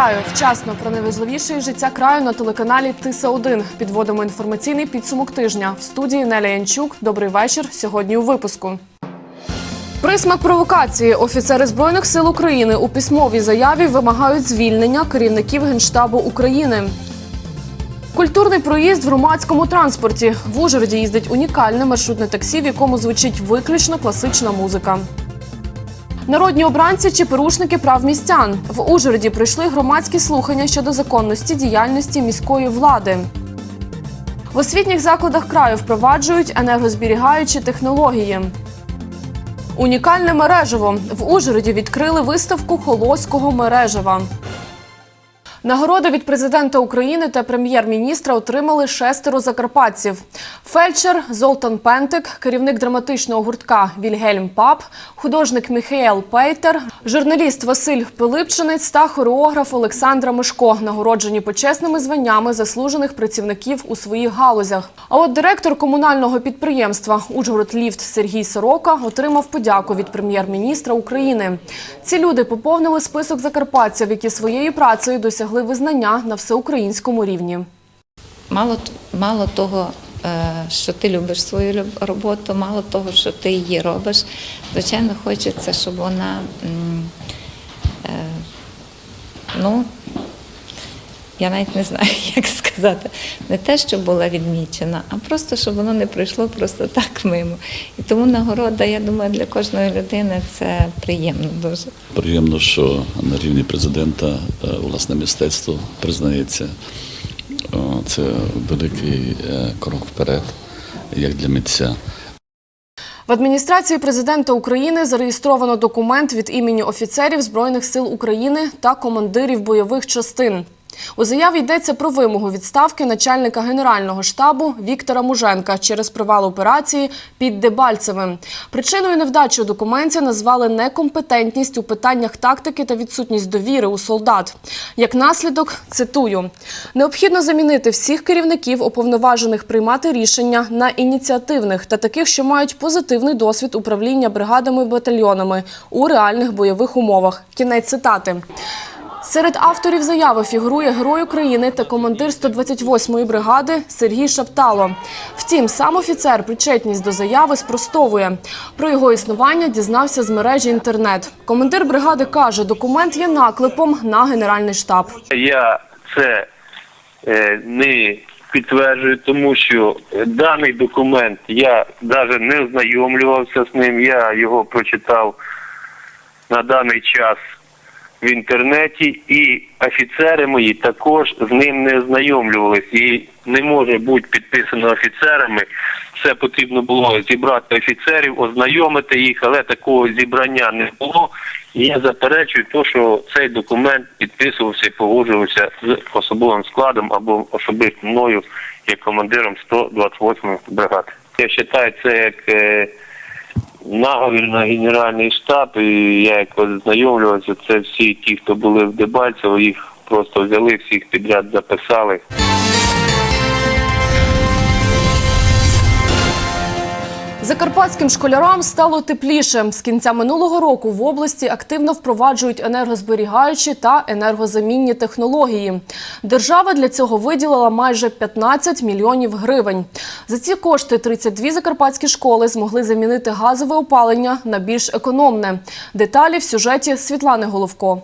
Вітаю вчасно про найважливіше життя краю на телеканалі Тиса 1 Підводимо інформаційний підсумок тижня. В студії Неля Янчук. Добрий вечір. Сьогодні у випуску. Присмак провокації. Офіцери збройних сил України у письмовій заяві вимагають звільнення керівників генштабу України. Культурний проїзд в громадському транспорті. В Ужгороді їздить унікальне маршрутне таксі, в якому звучить виключно класична музика. Народні обранці чи порушники прав містян в Ужгороді пройшли громадські слухання щодо законності діяльності міської влади. В освітніх закладах краю впроваджують енергозберігаючі технології. Унікальне мережево в Ужгороді відкрили виставку холоського мережева. Нагороди від президента України та прем'єр-міністра отримали шестеро закарпатців: фельдшер Золтан Пентик, керівник драматичного гуртка Вільгельм Пап, художник Міхаел Пейтер, журналіст Василь Пилипчинець та хореограф Олександра Мишко, нагороджені почесними званнями заслужених працівників у своїх галузях. А от директор комунального підприємства Ужгород-Ліфт Сергій Сорока отримав подяку від прем'єр-міністра України. Ці люди поповнили список закарпатців, які своєю працею досягли визнання на всеукраїнському рівні. Мало, мало того, е, що ти любиш свою роботу, мало того, що ти її робиш. Звичайно, хочеться, щоб вона е, ну, я навіть не знаю, як сказати, не те, що була відмічена, а просто, щоб воно не пройшло просто так мимо. І тому нагорода, я думаю, для кожної людини це приємно дуже. Приємно, що на рівні президента е, власне мистецтво признається. Це великий е, крок вперед, як для митця. В адміністрації президента України зареєстровано документ від імені офіцерів Збройних сил України та командирів бойових частин. У заяві йдеться про вимогу відставки начальника генерального штабу Віктора Муженка через провал операції під Дебальцевим. Причиною невдачі у документі назвали некомпетентність у питаннях тактики та відсутність довіри у солдат. Як наслідок, цитую: необхідно замінити всіх керівників, уповноважених приймати рішення на ініціативних та таких, що мають позитивний досвід управління бригадами і батальйонами у реальних бойових умовах. Кінець цитати. Серед авторів заяви фігурує герой України та командир 128-ї бригади Сергій Шаптало. Втім, сам офіцер причетність до заяви спростовує. Про його існування дізнався з мережі інтернет. Командир бригади каже, документ є наклепом на генеральний штаб. Я це е, не підтверджую, тому що даний документ я навіть не ознайомлювався з ним. Я його прочитав на даний час в інтернеті, і офіцери мої також з ним не ознайомлювалися. І не може бути підписано офіцерами. Це потрібно було зібрати офіцерів, ознайомити їх, але такого зібрання не було. І я заперечую те, що цей документ підписувався і погоджувався з особовим складом або особисто мною як командиром 128 бригади. Я вважаю це як е, наговір на генеральний штаб, і я як ознайомлювався, це всі ті, хто були в Дебальцево, їх просто взяли, всіх підряд записали. Закарпатським школярам стало тепліше. З кінця минулого року в області активно впроваджують енергозберігаючі та енергозамінні технології. Держава для цього виділила майже 15 мільйонів гривень. За ці кошти 32 закарпатські школи змогли замінити газове опалення на більш економне. Деталі в сюжеті Світлани Головко.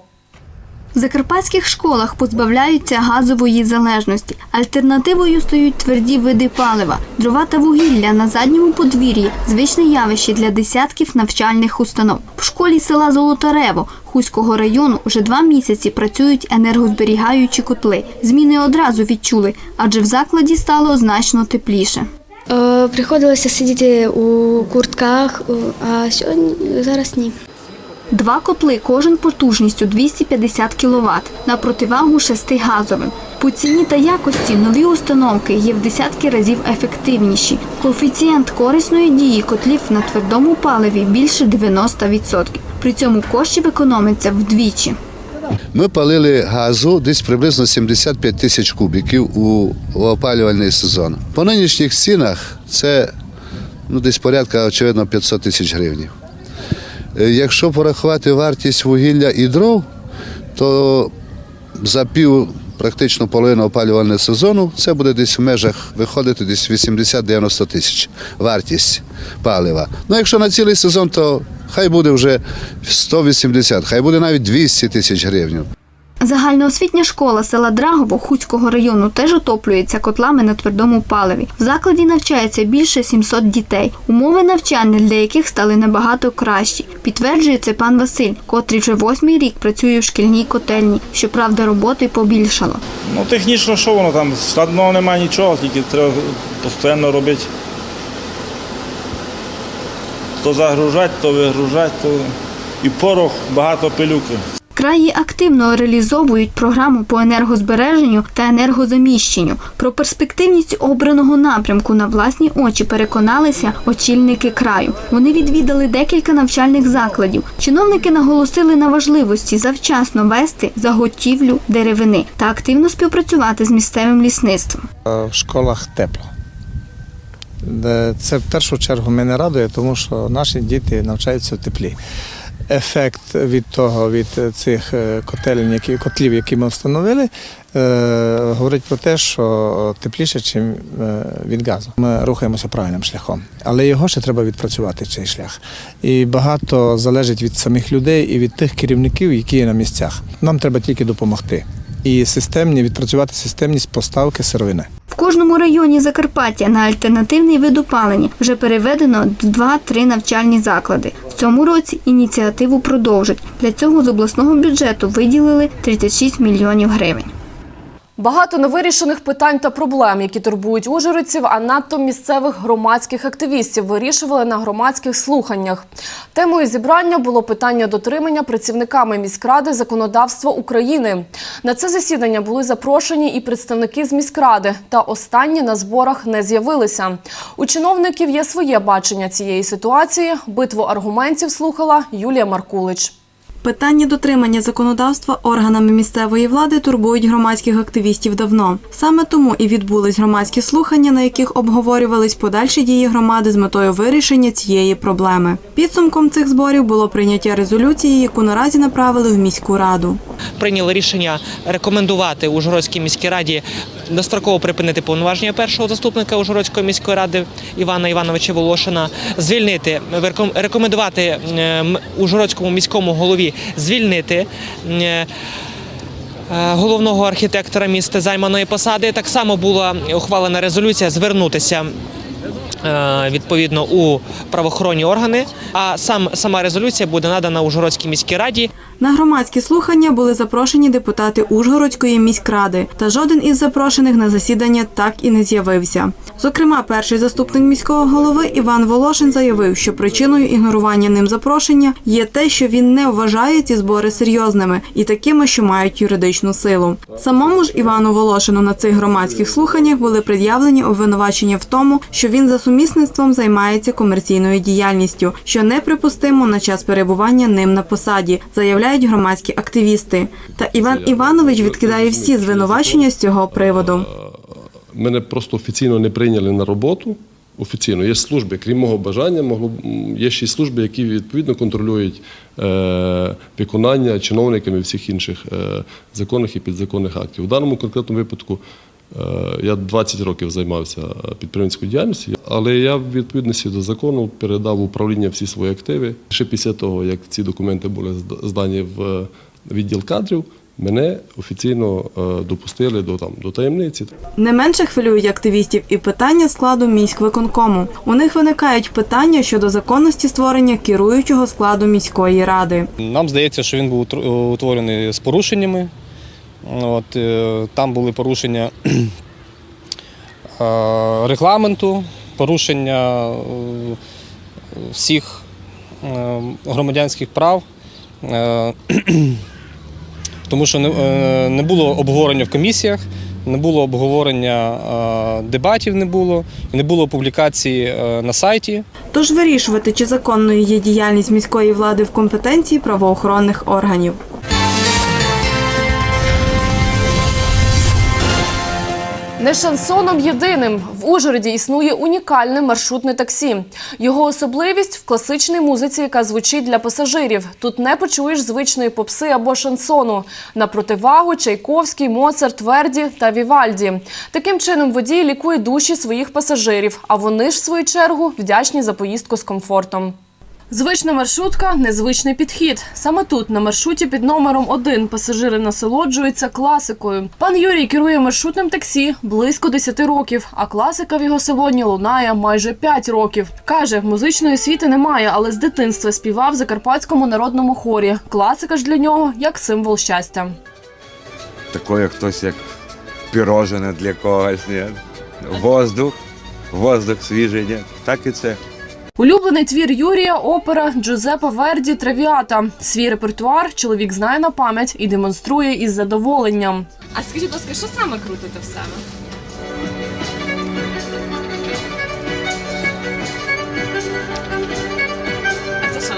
В закарпатських школах позбавляються газової залежності. Альтернативою стають тверді види палива. Дрова та вугілля на задньому подвір'ї звичне явище для десятків навчальних установ. В школі села Золотарево Хуського району вже два місяці працюють енергозберігаючі котли. Зміни одразу відчули, адже в закладі стало значно тепліше. Е, Приходилося сидіти у куртках, а сьогодні зараз ні. Два котли, кожен потужністю 250 кВт, на противагу шести газовим. По ціні та якості нові установки є в десятки разів ефективніші. Коефіцієнт корисної дії котлів на твердому паливі більше 90%. При цьому коштів економиться вдвічі. Ми палили газу десь приблизно 75 тисяч кубіків у, опалювальний сезон. По нинішніх цінах це ну, десь порядка, очевидно, 500 тисяч гривень. Е, Якщо порахувати вартість вугілля і дров, то за пів, практично половину опалювального сезону, це буде десь в межах виходити десь 80-90 тисяч вартість палива. Ну, якщо на цілий сезон, то хай буде вже 180, хай буде навіть 200 тисяч гривень. Загальноосвітня школа села Драгово Хуцького району теж отоплюється котлами на твердому паливі. В закладі навчається більше 700 дітей. Умови навчання для яких стали набагато кращі. Підтверджує це пан Василь, котрий вже восьмий рік працює в шкільній котельні. Щоправда, роботи побільшало. Ну, технічно, що воно там? Складного немає нічого, тільки треба постійно робити. То загружати, то вигружати, то і порох, багато пилюки. Краї активно реалізовують програму по енергозбереженню та енергозаміщенню. Про перспективність обраного напрямку на власні очі переконалися очільники краю. Вони відвідали декілька навчальних закладів. Чиновники наголосили на важливості завчасно вести заготівлю деревини та активно співпрацювати з місцевим лісництвом. в школах тепло. Це в першу чергу мене радує, тому що наші діти навчаються в теплі. Ефект від того, від цих е, котелень, які, котлів, які ми встановили, е, говорить про те, що тепліше, ніж від газу. Ми рухаємося правильним шляхом, але його ще треба відпрацювати цей шлях. І багато залежить від самих людей і від тих керівників, які є на місцях. Нам треба тільки допомогти. І системні відпрацювати системність поставки сировини. В кожному районі Закарпаття на альтернативний вид опалення вже переведено 2-3 навчальні заклади. Цьому році ініціативу продовжать. Для цього з обласного бюджету виділили 36 мільйонів гривень. Багато невирішених питань та проблем, які турбують ужгородців, а надто місцевих громадських активістів, вирішували на громадських слуханнях. Темою зібрання було питання дотримання працівниками міськради законодавства України. На це засідання були запрошені і представники з міськради, та останні на зборах не з'явилися. У чиновників є своє бачення цієї ситуації. Битву аргументів слухала Юлія Маркулич. Питання дотримання законодавства органами місцевої влади турбують громадських активістів давно. Саме тому і відбулись громадські слухання, на яких обговорювались подальші дії громади з метою вирішення цієї проблеми. Підсумком цих зборів було прийняття резолюції, яку наразі направили в міську раду. прийняли рішення рекомендувати Ужгородській міській раді достроково припинити повноваження першого заступника Ужгородської міської ради Івана Івановича Волошина, звільнити реком- рекомендувати е, Ужгородському міському голові звільнити. е, Головного архітектора міста займаної посади так само була ухвалена резолюція звернутися е, відповідно у правоохоронні органи. А сам сама резолюція буде надана Ужгородській міській раді. На громадські слухання були запрошені депутати Ужгородської міськради, та жоден із запрошених на засідання так і не з'явився. Зокрема, перший заступник міського голови Іван Волошин заявив, що причиною ігнорування ним запрошення є те, що він не вважає ці збори серйозними і такими, що мають юридичну силу. Самому ж Івану Волошину на цих громадських слуханнях були пред'явлені обвинувачення в тому, що він за сумісництвом займається комерційною діяльністю, що неприпустимо на час перебування ним на посаді, заявляють громадські активісти. Та Іван Іванович відкидає всі звинувачення з цього приводу. Мене просто офіційно не прийняли на роботу. Офіційно є служби, крім мого бажання, могло є ще й служби, які відповідно контролюють е, виконання чиновниками всіх інших е, законних і підзаконних актів. У даному конкретному випадку я 20 років займався підприємницькою діяльністю, але я в відповідності до закону передав управління всі свої активи. Ще після того, як ці документи були здані в відділ кадрів, мене офіційно е, допустили до там до таємниці. Не менше хвилюють активістів і питання складу міськвиконкому. У них виникають питання щодо законності створення керуючого складу міської ради. Нам здається, що він був утр- утворений з порушеннями. От, е, там були порушення е, регламенту, порушення е, всіх громадянських прав. Тому що не, було обговорення в комісіях, не було обговорення дебатів, не було, і не було публікації на сайті. Тож вирішувати, чи законною є діяльність міської влади в компетенції правоохоронних органів. Не шансоном єдиним в Ужгороді існує унікальне маршрутне таксі. Його особливість в класичній музиці, яка звучить для пасажирів. Тут не почуєш звичної попси або шансону. На противагу Чайковський, Моцарт, Верді та Вівальді. Таким чином водій лікує душі своїх пасажирів, а вони ж в свою чергу вдячні за поїздку з комфортом. Звична маршрутка незвичний підхід. Саме тут, на маршруті під номером 1, пасажири насолоджуються класикою. Пан Юрій керує маршрутним таксі близько 10 років, а класика в його салоні лунає майже 5 років. Каже, музичної освіти немає, але з дитинства співав в Закарпатському народному хорі. Класика ж для нього як символ щастя. Такое хтось як пірожене для когось, ні? Воздух, воздух свіжий, ні? Так і це. Улюблений твір Юрія опера Джузепа Верді Травіата. Свій репертуар чоловік знає на пам'ять і демонструє із задоволенням. А скажіть, будь ласка, що саме крутите в себе? А це що?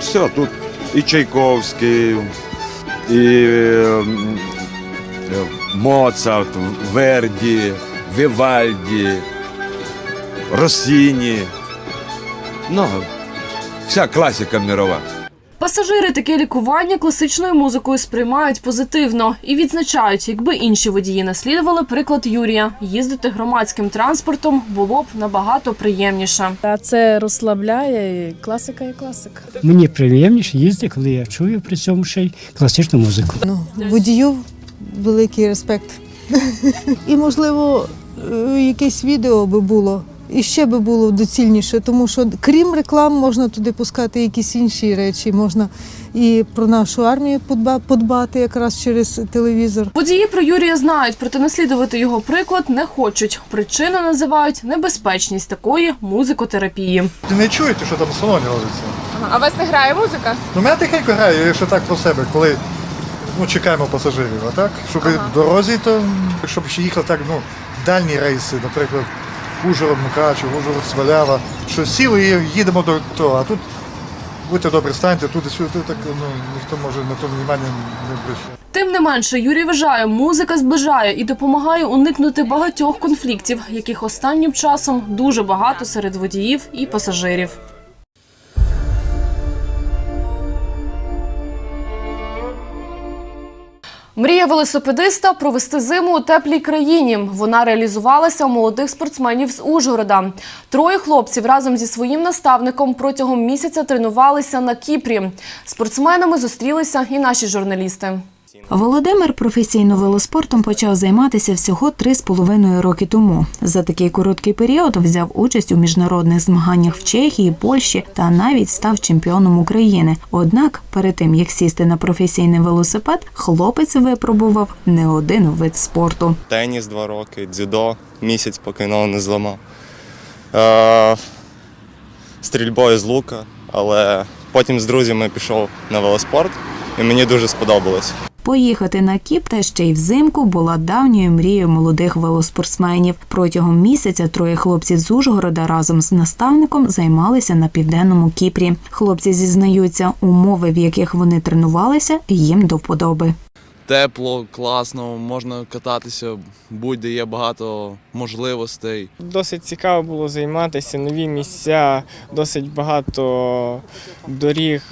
Все, тут і Чайковський, і е, Моцарт, Верді, Вівальді, Росіні. Ну, вся класика мірова. Пасажири таке лікування класичною музикою сприймають позитивно і відзначають, якби інші водії наслідували приклад Юрія, їздити громадським транспортом було б набагато приємніше. А це розслабляє і класика і класика. Мені приємніше їздити, коли я чую при цьому ще й класичну музику. Водію великий респект. І, можливо, е, якесь відео би було. І ще би було доцільніше, тому що крім реклам можна туди пускати якісь інші речі. Можна і про нашу армію подба- подбати якраз через телевізор. Водії про Юрія знають, проте наслідувати його приклад не хочуть. Причину називають небезпечність такої музикотерапії. Не чуєте, що там в салоні робиться? А у вас не грає музика? Ну, мене тихенько грає, якщо так про себе, коли ну, чекаємо пасажирів, а так? Щоб в дорозі, то щоб ще їхали так, ну, дальні рейси, наприклад, Ужгород, Мукачев, Ужгород, Свалява, що сіли і їдемо до того, а тут будьте добре, станьте туди сюди, так ну, ніхто може на то внимання не обращає. Тим не менше, Юрій вважає, музика зближає і допомагає уникнути багатьох конфліктів, яких останнім часом дуже багато серед водіїв і пасажирів. Мрія велосипедиста провести зиму у теплій країні. Вона реалізувалася у молодих спортсменів з Ужгорода. Троє хлопців разом зі своїм наставником протягом місяця тренувалися на Кіпрі. Спортсменами зустрілися і наші журналісти. Володимир професійно велоспортом почав займатися всього три з половиною роки тому. За такий короткий період взяв участь у міжнародних змаганнях в Чехії, Польщі та навіть став чемпіоном України. Однак, перед тим як сісти на професійний велосипед, хлопець випробував не один вид спорту. Теніс два роки, дзюдо місяць, поки ногу не зламав. Е, стрільбою з лука, але потім з друзями пішов на велоспорт і мені дуже сподобалось. Поїхати на Кіп та ще й взимку була давньою мрією молодих велоспортсменів. Протягом місяця троє хлопців з Ужгорода разом з наставником займалися на південному Кіпрі. Хлопці зізнаються, умови, в яких вони тренувалися, їм до вподоби. Тепло, класно, можна кататися, будь-де є багато можливостей. Досить цікаво було займатися, нові місця, досить багато доріг.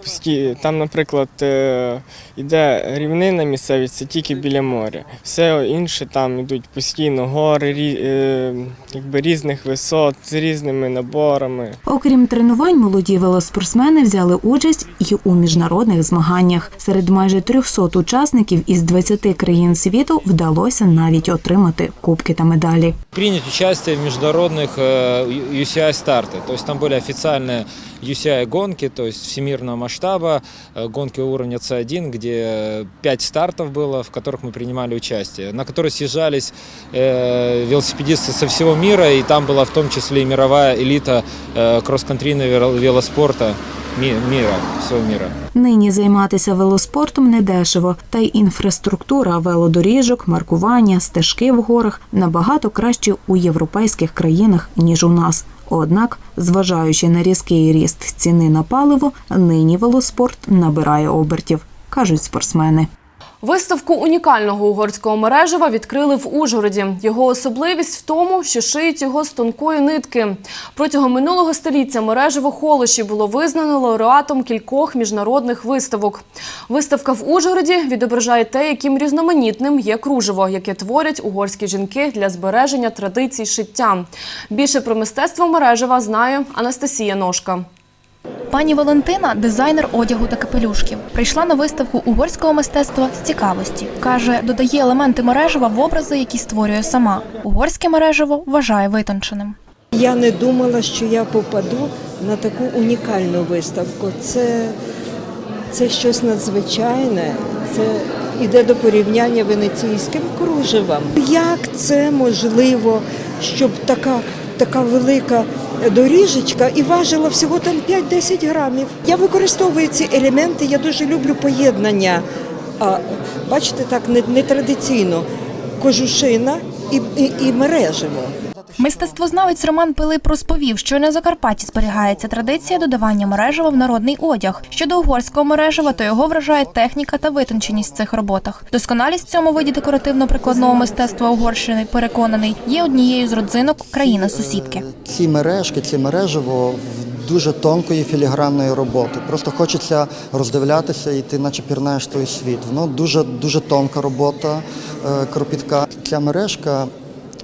ем, пусті- Там, наприклад, е, іде рівнина місцевість, це тільки біля моря. Все інше там йдуть постійно гори рі- е, якби різних висот з різними наборами. Окрім тренувань, молоді велоспортсмени взяли участь і у міжнародних змаганнях. Серед майже 300 учасників із 20 країн світу вдалося навіть отримати кубки та медалі. принять участие в международных э, UCI старты. То есть там были официальные UCI гонки, то есть всемирного масштаба, э, гонки уровня C1, где 5 стартов было, в которых мы принимали участие, на которые съезжались э, велосипедисты со всего мира, и там была в том числе и мировая элита э, кросс-контрийного вело- велоспорта ми- мира, всего мира. Нині займатися велоспортом недешево, та й інфраструктура велодоріжок, маркування, стежки в горах набагато краще у європейських країнах ніж у нас. Однак, зважаючи на різкий ріст ціни на паливо, нині велоспорт набирає обертів, кажуть спортсмени. Виставку унікального угорського мережева відкрили в Ужгороді. Його особливість в тому, що шиють його з тонкої нитки. Протягом минулого століття мережево холоші було визнано лауреатом кількох міжнародних виставок. Виставка в Ужгороді відображає те, яким різноманітним є кружево, яке творять угорські жінки для збереження традицій шиття. Більше про мистецтво мережева знає Анастасія Ножка. Пані Валентина дизайнер одягу та капелюшків. Прийшла на виставку угорського мистецтва з цікавості. Каже, додає елементи мережева в образи, які створює сама. Угорське мережево вважає витонченим. Я не думала, що я попаду на таку унікальну виставку. Це, це щось надзвичайне. Це іде до порівняння венеційським кружевом. Як це можливо, щоб така, така велика доріжечка і важила всього там 5-10 грамів? Я використовую ці елементи, я дуже люблю поєднання. А, бачите, так не- нетрадиційно. Кожушина і, і, і мережево. Мистецтвознавець Роман Пилип розповів, що на Закарпатті зберігається традиція додавання мережева в народний одяг. Щодо угорського мережева, то його вражає техніка та витонченість в цих роботах. Досконалість в цьому виді декоративно-прикладного мистецтва Угорщини, переконаний, є однією з родзинок країни сусідки. ці мережки, ці мережево дуже тонкої філігранної роботи. Просто хочеться роздивлятися і ти наче пірнаєш той світ. Воно дуже дуже тонка робота, е, кропітка. Ця мережка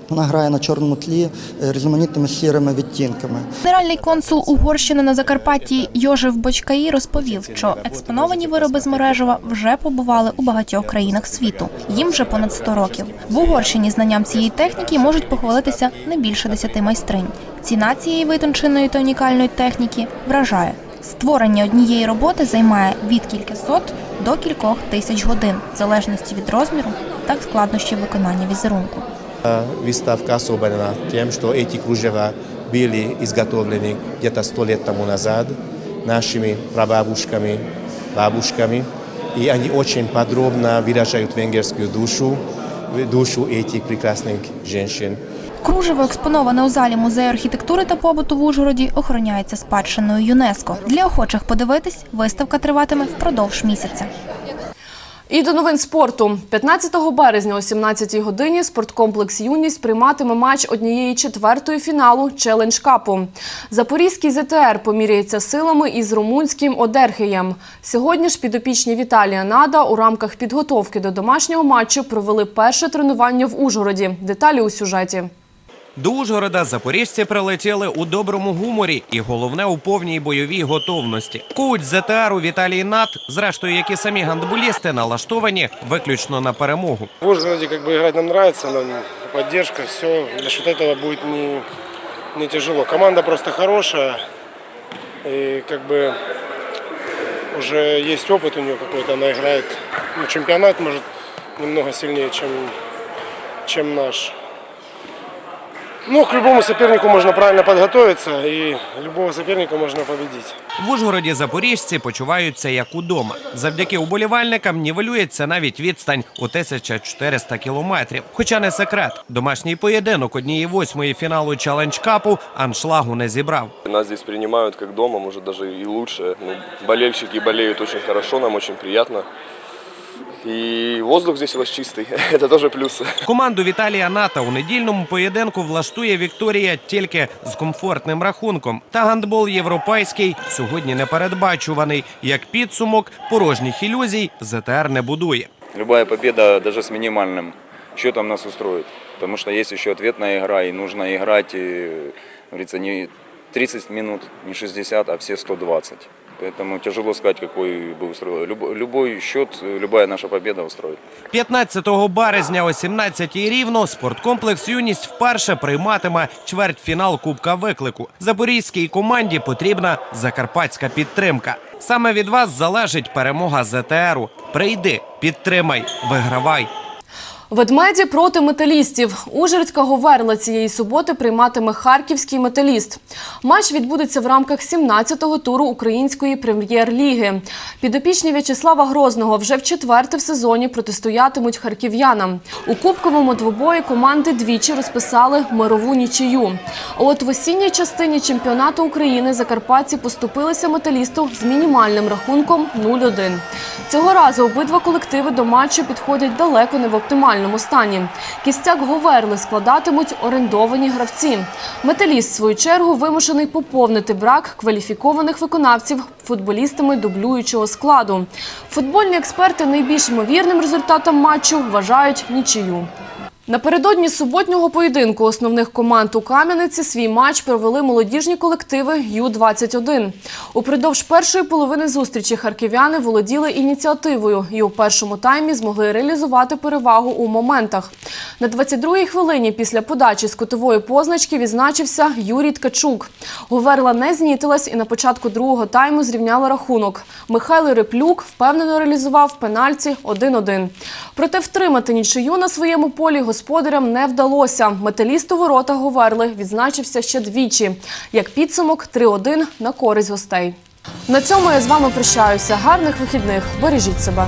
вона грає на чорному тлі е, різноманітними сірими відтінками. Генеральний консул Угорщини на Закарпатті Йожев Бочкаї розповів, що експоновані вироби з мережева вже побували у багатьох країнах світу. Їм вже понад 100 років. В Угорщині знанням цієї техніки можуть похвалитися не більше 10 майстринь. Ціна цієї витонченої та унікальної техніки вражає. Створення однієї роботи займає від кількасот до кількох тисяч годин, в залежності від розміру та складнощів виконання візерунку. Výstavka особенná tým, že эти кружева были изготовлены где-то 100 лет тому назад нашими прабабушками, бабушками. И они очень подробно выражают венгерскую душу, душу этих прекрасных женщин. Кружево, експоноване у залі музею архітектури та побуту в Ужгороді, охороняється спадщиною ЮНЕСКО. Для охочих подивитись, виставка триватиме впродовж місяця. І до новин спорту. 15 березня о 17-й годині спорткомплекс Юність прийматиме матч однієї четвертої фіналу Челендж Капу. Запорізький ЗТР поміряється силами із румунським Одерхеєм. Сьогодні ж підопічні Віталія Нада у рамках підготовки до домашнього матчу провели перше тренування в Ужгороді. Деталі у сюжеті. До Ужгорода запоріжці прилетіли у доброму гуморі і головне у повній бойовій готовності. Коуч ЗТРу Віталій Нат, зрештою, як і самі гандболісти, налаштовані виключно на перемогу. В Ужгороде как бы играть нам нравится, нам поддержка, все. За счет этого будет не, не тяжело. Команда просто хорошая. И как бы уже есть опыт у нее какой-то, она играет. Ну, чемпионат может немного сильнее, чем, чем наш. Ну, к любому сопернику можно правильно подготовиться, и любого соперника можно победить. В Ужгороді запоріжці почуваються як удома. Завдяки уболівальникам нівелюється навіть відстань у 1400 кілометрів. Хоча не секрет, домашній поєдинок однієї восьмої фіналу Челендж Капу аншлагу не зібрав. Нас здесь принимают как дома, может даже и лучше. Ну, болельщики болеют очень хорошо, нам очень приятно. И воздух здесь у вас чистый, это тоже плюс. Команду Віталія Ната у недільному поєдинку влаштує Вікторія тільки з комфортним рахунком. Та гандбол європейський сьогодні непередбачуваний. Як підсумок, порожніх ілюзій ЗТР не будує. Любая победа даже с минимальным счетом нас устроит. Потому что есть еще ответная игра, и нужно играть, и, как говорится, не 30 минут, не 60, а все 120. Поэтому тяжело сказать, какой бы устроил. Любой, счет, любая наша победа устроит. 15 березня о 17-й рівно спорткомплекс Юність вперше прийматиме чвертьфінал Кубка Виклику. Запорізькій команді потрібна закарпатська підтримка. Саме від вас залежить перемога ЗТРу. Прийди, підтримай, вигравай. Ведмеді проти металістів. Ужгородська Говерла цієї суботи прийматиме харківський металіст. Матч відбудеться в рамках 17-го туру української прем'єр-ліги. Підопічні В'ячеслава Грозного вже в четверте в сезоні протистоятимуть харків'янам. У кубковому двобої команди двічі розписали мирову нічию. А от в осінній частині чемпіонату України закарпатці поступилися металісту з мінімальним рахунком 0-1. Цього разу обидва колективи до матчу підходять далеко не в оптимальному стані. Кістяк Говерли складатимуть орендовані гравці. Металіст, в свою чергу, вимушений поповнити брак кваліфікованих виконавців футболістами дублюючого складу. Футбольні експерти найбільш ймовірним результатом матчу вважають нічию. Напередодні суботнього поєдинку основних команд у Кам'яниці свій матч провели молодіжні колективи Ю-21. Упродовж першої половини зустрічі харків'яни володіли ініціативою і у першому таймі змогли реалізувати перевагу у моментах. На 22-й хвилині після подачі з кутової позначки відзначився Юрій Ткачук. Говерла не знітилась і на початку другого тайму зрівняла рахунок. Михайло Реплюк впевнено реалізував пенальті 1-1. Проте втримати нічию на своєму полі господарям не вдалося. Металіст у воротах Говерли відзначився ще двічі. Як підсумок 3-1 на користь гостей. На цьому я з вами прощаюся. Гарних вихідних. Бережіть себе.